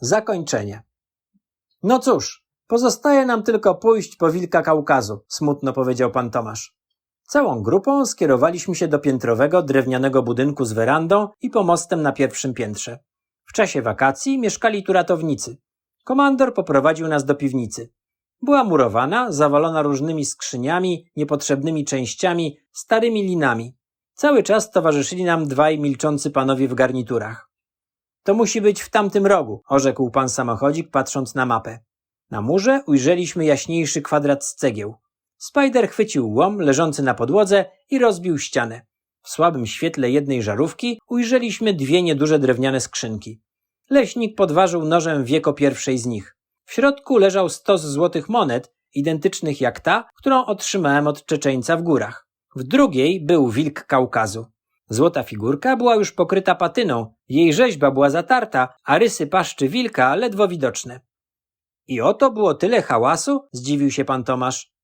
Zakończenie. No cóż, pozostaje nam tylko pójść po wilka Kaukazu, smutno powiedział pan Tomasz. Całą grupą skierowaliśmy się do piętrowego drewnianego budynku z werandą i pomostem na pierwszym piętrze. W czasie wakacji mieszkali tu ratownicy. Komandor poprowadził nas do piwnicy. Była murowana, zawalona różnymi skrzyniami, niepotrzebnymi częściami, starymi linami. Cały czas towarzyszyli nam dwaj milczący panowie w garniturach. To musi być w tamtym rogu, orzekł pan samochodzik, patrząc na mapę. Na murze ujrzeliśmy jaśniejszy kwadrat z cegieł. Spider chwycił łom leżący na podłodze i rozbił ścianę. W słabym świetle jednej żarówki ujrzeliśmy dwie nieduże drewniane skrzynki. Leśnik podważył nożem wieko pierwszej z nich. W środku leżał stos złotych monet, identycznych jak ta, którą otrzymałem od Czeczeńca w górach. W drugiej był wilk Kaukazu. Złota figurka była już pokryta patyną, jej rzeźba była zatarta, a rysy paszczy wilka ledwo widoczne. I oto było tyle hałasu? zdziwił się pan Tomasz.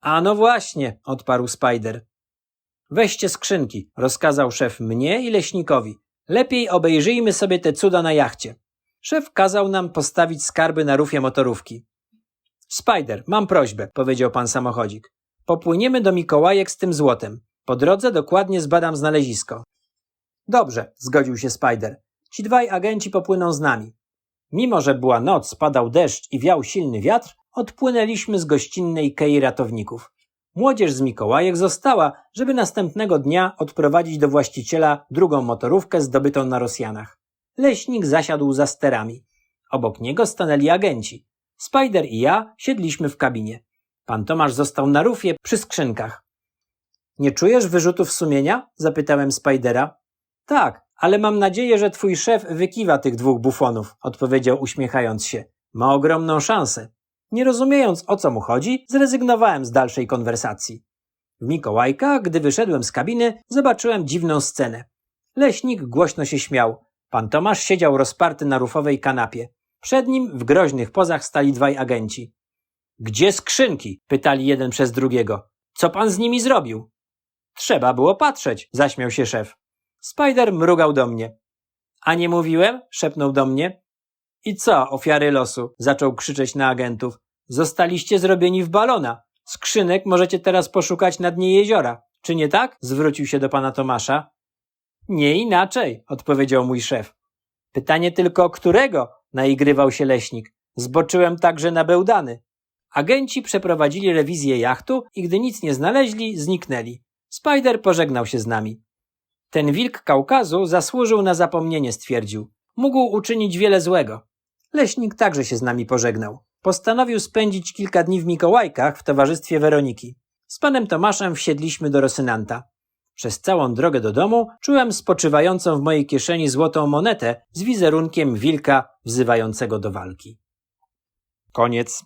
A no właśnie, odparł Spider. Weźcie skrzynki, rozkazał szef mnie i leśnikowi. Lepiej obejrzyjmy sobie te cuda na jachcie. Szef kazał nam postawić skarby na rufie motorówki. Spider, mam prośbę, powiedział pan samochodzik. Popłyniemy do Mikołajek z tym złotem. Po drodze dokładnie zbadam znalezisko. Dobrze, zgodził się Spider. Ci dwaj agenci popłyną z nami. Mimo, że była noc, padał deszcz i wiał silny wiatr, odpłynęliśmy z gościnnej kei ratowników. Młodzież z Mikołajek została, żeby następnego dnia odprowadzić do właściciela drugą motorówkę zdobytą na Rosjanach. Leśnik zasiadł za sterami. Obok niego stanęli agenci. Spider i ja siedliśmy w kabinie. Pan Tomasz został na rufie przy skrzynkach. Nie czujesz wyrzutów sumienia? zapytałem Spidera. Tak, ale mam nadzieję, że twój szef wykiwa tych dwóch bufonów, odpowiedział uśmiechając się. Ma ogromną szansę. Nie rozumiejąc o co mu chodzi, zrezygnowałem z dalszej konwersacji. W Mikołajka, gdy wyszedłem z kabiny, zobaczyłem dziwną scenę. Leśnik głośno się śmiał. Pan Tomasz siedział rozparty na rufowej kanapie. Przed nim w groźnych pozach stali dwaj agenci. Gdzie skrzynki? pytali jeden przez drugiego. Co pan z nimi zrobił? Trzeba było patrzeć, zaśmiał się szef. Spider mrugał do mnie. A nie mówiłem? szepnął do mnie. I co, ofiary losu? zaczął krzyczeć na agentów. Zostaliście zrobieni w balona. Skrzynek możecie teraz poszukać na dnie jeziora. Czy nie tak? zwrócił się do pana Tomasza. Nie inaczej, odpowiedział mój szef. Pytanie tylko, którego? naigrywał się leśnik. Zboczyłem także na bełdany. Agenci przeprowadzili rewizję jachtu i gdy nic nie znaleźli, zniknęli. Spider pożegnał się z nami. Ten wilk Kaukazu zasłużył na zapomnienie, stwierdził. Mógł uczynić wiele złego. Leśnik także się z nami pożegnał. Postanowił spędzić kilka dni w Mikołajkach w towarzystwie Weroniki. Z panem Tomaszem wsiedliśmy do Rosynanta. Przez całą drogę do domu czułem spoczywającą w mojej kieszeni złotą monetę z wizerunkiem wilka wzywającego do walki. Koniec.